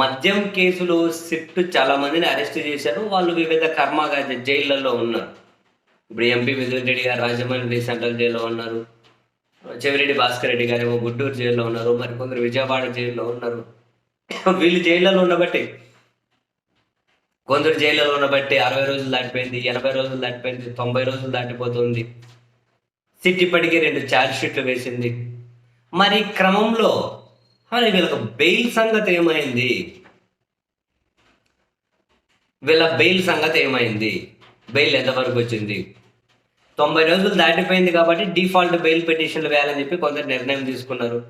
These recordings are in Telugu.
మద్యం కేసులో సిట్ చాలా మందిని అరెస్ట్ చేశారు. వాళ్ళు వివిధ కర్మాగా జైళ్ళల్లో ఉన్నారు. ఇప్పుడు ఎంపీ మిథున్ రెడ్డి గారు రాజమండ్రి సెంట్రల్ జైల్లో ఉన్నారు. చెవిరెడ్డి భాస్కర్ రెడ్డి గారు ఏమో గుంటూరు జైల్లో ఉన్నారు. మరి కొందరు విజయవాడ జైల్లో ఉన్నారు. వీళ్ళు జైళ్ళలో ఉండబట్టి కొందరు జైళ్ళలో ఉండబట్టి అరవై రోజులు దాటిపోయింది ఎనభై రోజులు దాటిపోయింది తొంభై రోజులు దాటిపోతుంది. సిట్ ఇప్పటికే రెండు ఛార్జ్ షీట్లు వేసింది. మరి క్రమంలో కానీ వీళ్ళకి బెయిల్ సంగతి ఏమైంది? వీళ్ళ బెయిల్ సంగతి ఏమైంది? బెయిల్ ఎంతవరకు వచ్చింది? తొంభై రోజులు దాటిపోయింది కాబట్టి డిఫాల్ట్ బెయిల్ పిటిషన్లు వేయాలని చెప్పి కొందరు నిర్ణయం తీసుకున్నారు.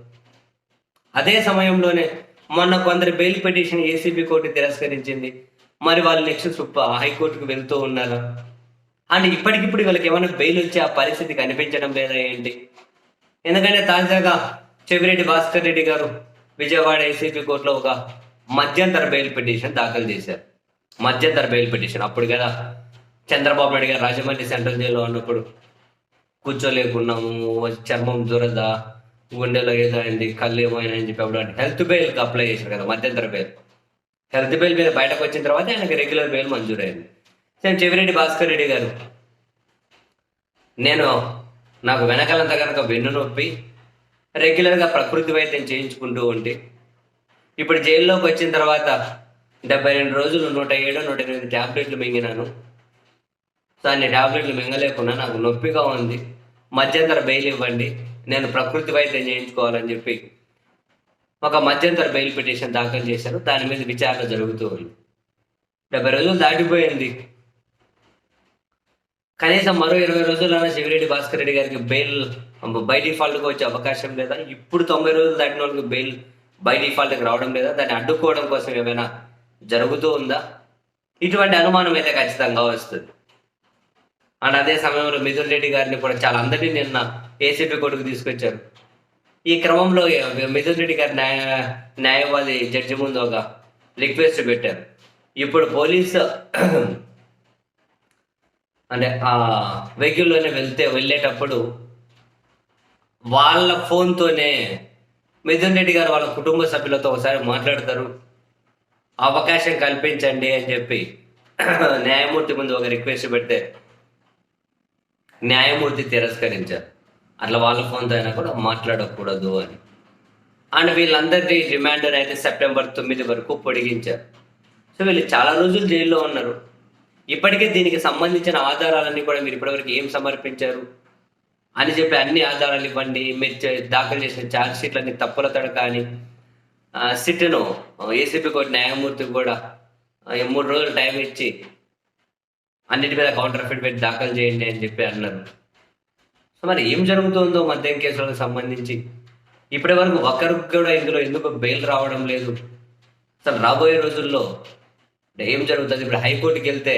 అదే సమయంలోనే మొన్న కొందరు బెయిల్ పిటిషన్ ఏసీబీ కోర్టు తిరస్కరించింది. మరి వాళ్ళు నెక్స్ట్ సుప్ప హైకోర్టుకు వెళ్తూ ఉన్నారా? అండ్ ఇప్పటికిప్పుడు వీళ్ళకి ఏమైనా బెయిల్ వచ్చే ఆ పరిస్థితి కనిపించడం లేదా ఏంటి? ఎందుకంటే తాజాగా చెవిరెడ్డి భాస్కర్ రెడ్డి గారు విజయవాడ ఏసీపీ కోర్టులో ఒక మధ్యంతర బెయిల్ పిటిషన్ దాఖలు చేశారు. మధ్యంతర బెయిల్ పిటిషన్. అప్పుడు కదా చంద్రబాబు నాయుడు గారు రాజమండ్రి సెంట్రల్ జైల్లో ఉన్నప్పుడు కూర్చోలేకున్నాము చర్మం దురద గుండెలో ఏదో అయింది కళ్ళు ఏమైనా అని చెప్పి అప్పుడు హెల్త్ బెయిల్కి అప్లై చేశారు కదా మధ్యంతర బెయిల్. హెల్త్ బెయిల్ మీద బయటకు వచ్చిన తర్వాత ఆయనకి రెగ్యులర్ బెయిల్ మంజూరైంది. సేమ్ చెవిరెడ్డి భాస్కర్ రెడ్డి గారు నేను నాకు వెనకాలంతా కనుక వెన్ను నొప్పి రెగ్యులర్గా ప్రకృతి వైద్యం చేయించుకుంటూ ఉంటే ఇప్పుడు జైల్లోకి వచ్చిన తర్వాత డెబ్బై రెండు రోజులు నూట ఏడు నూట ఎనిమిది ట్యాబ్లెట్లు మింగినాను. దాన్ని ట్యాబ్లెట్లు మింగలేకున్నా నాకు నొప్పిగా ఉంది. మధ్యంతర బెయిల్ ఇవ్వండి. నేను ప్రకృతి వైద్యం చేయించుకోవాలని చెప్పి ఒక మధ్యంతర బెయిల్ పిటిషన్ దాఖలు చేశారు. దాని మీద విచారణ జరుగుతూ ఉంది. డెబ్బై రోజులు దాటిపోయింది. కనీసం మరో ఇరవై రోజులైనా శివిరెడ్డి భాస్కర్ రెడ్డి గారికి బెయిల్ బై డిఫాల్ట్గా వచ్చే అవకాశం లేదా? ఇప్పుడు తొంభై రోజులు దాటిన వాళ్ళకి బెయిల్ బై డిఫాల్ట్కి రావడం లేదా? దాన్ని అడ్డుకోవడం కోసం ఏమైనా జరుగుతూ ఉందా? ఇటువంటి అనుమానం అయితే ఖచ్చితంగా వస్తుంది. అండ్ అదే సమయంలో మిథున్ రెడ్డి గారిని కూడా చాలా అందరినీ నిన్న ఏసీపీ కోర్టుకు తీసుకొచ్చారు. ఈ క్రమంలో మిథున్ రెడ్డి గారి న్యాయ న్యాయవాది జడ్జి ముందు ఒక రిక్వెస్ట్ పెట్టారు. ఇప్పుడు పోలీసు అంటే ఆ వెహికల్లోనే వెళ్తే వెళ్ళేటప్పుడు వాళ్ళ ఫోన్తోనే మిథున్ రెడ్డి గారు వాళ్ళ కుటుంబ సభ్యులతో ఒకసారి మాట్లాడతారు. అవకాశం కల్పించండి అని చెప్పి న్యాయమూర్తి ముందు ఒక రిక్వెస్ట్ పెడితే న్యాయమూర్తి తిరస్కరించారు. అట్లా వాళ్ళ ఫోన్తో అయినా కూడా మాట్లాడకూడదు అని. అండ్ వీళ్ళందరినీ రిమాండర్ అయితే సెప్టెంబర్ తొమ్మిది వరకు పొడిగించారు. సో వీళ్ళు చాలా రోజులు జైల్లో ఉన్నారు. ఇప్పటికే దీనికి సంబంధించిన ఆధారాలన్నీ కూడా మీరు ఇప్పటివరకు ఏం సమర్పించారు? అని చెప్పి అన్ని ఆధారాలు ఇవ్వండి. మీరు దాఖలు చేసిన ఛార్జ్ షీట్లన్నీ తప్పుల తడక అని సిట్ను ఏసీపీ కోర్టు న్యాయమూర్తికి కూడా మూడు రోజులు టైం ఇచ్చి అన్నిటి మీద కౌంటర్ ఫిట్ పెట్టి దాఖలు చేయండి అని చెప్పి అన్నారు. సో మరి ఏం జరుగుతుందో మద్యం కేసులకు సంబంధించి ఇప్పటి వరకు ఒకరికి కూడా ఇందులో ఎందుకు బెయిల్ రావడం లేదు? అసలు రాబోయే రోజుల్లో అంటే ఏం జరుగుతుంది? ఇప్పుడు హైకోర్టుకి వెళ్తే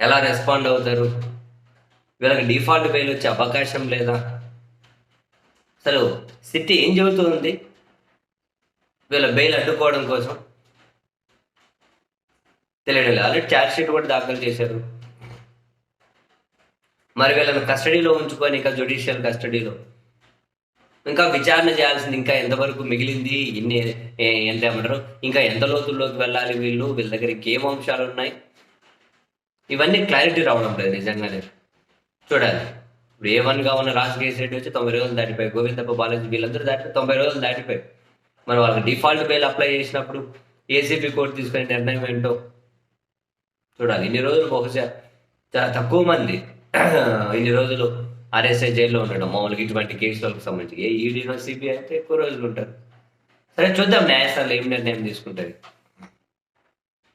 ఎలా రెస్పాండ్ అవుతారు? వీళ్ళకి డిఫాల్ట్ బెయిల్ వచ్చే అవకాశం లేదా? అసలు సిటీ ఏం చెబుతుంది? వీళ్ళ బెయిల్ అడ్డుకోవడం కోసం. తెలియడం లేదు ఆల్రెడీ ఛార్జ్ షీట్ కూడా దాఖలు చేశారు. మరి వీళ్ళని కస్టడీలో ఉంచుకొని ఇంకా జ్యుడిషియల్ కస్టడీలో ఇంకా విచారణ చేయాల్సింది ఇంకా ఎంతవరకు మిగిలింది ఇన్ని ఎంత ఏమంటారు? ఇంకా ఎంత లోతుల్లోకి వెళ్ళాలి వీళ్ళు? వీళ్ళ దగ్గర ఏం అంశాలు ఉన్నాయి? ఇవన్నీ క్లారిటీ రావడం లేదు నిజంగానే. చూడాలి. ఇప్పుడు ఏ వన్గా ఉన్న రాజు రెడ్డి వచ్చి తొంభై రోజులు దాటిపోయి గోవిందప్ప బాలాజీ వీళ్ళందరూ దాటి తొంభై రోజులు దాటిపోయి మరి వాళ్ళకి డిఫాల్ట్ బెయిల్ అప్లై చేసినప్పుడు ఏసీబీ కోర్టు తీసుకునే నిర్ణయం ఏంటో చూడాలి. ఇన్ని రోజులు బహుశా చాలా తక్కువ మంది ఇన్ని రోజులు ఆర్ఎస్ఐ జైల్లో ఉండడం మామూలుగా ఇటువంటి కేసులకు సంబంధించి. ఏ ఈడీనో సిబిఐ అయితే ఎక్కువ రోజులు ఉంటారు. సరే చూద్దాం న్యాయస్థానం ఏం నిర్ణయం తీసుకుంటుంది?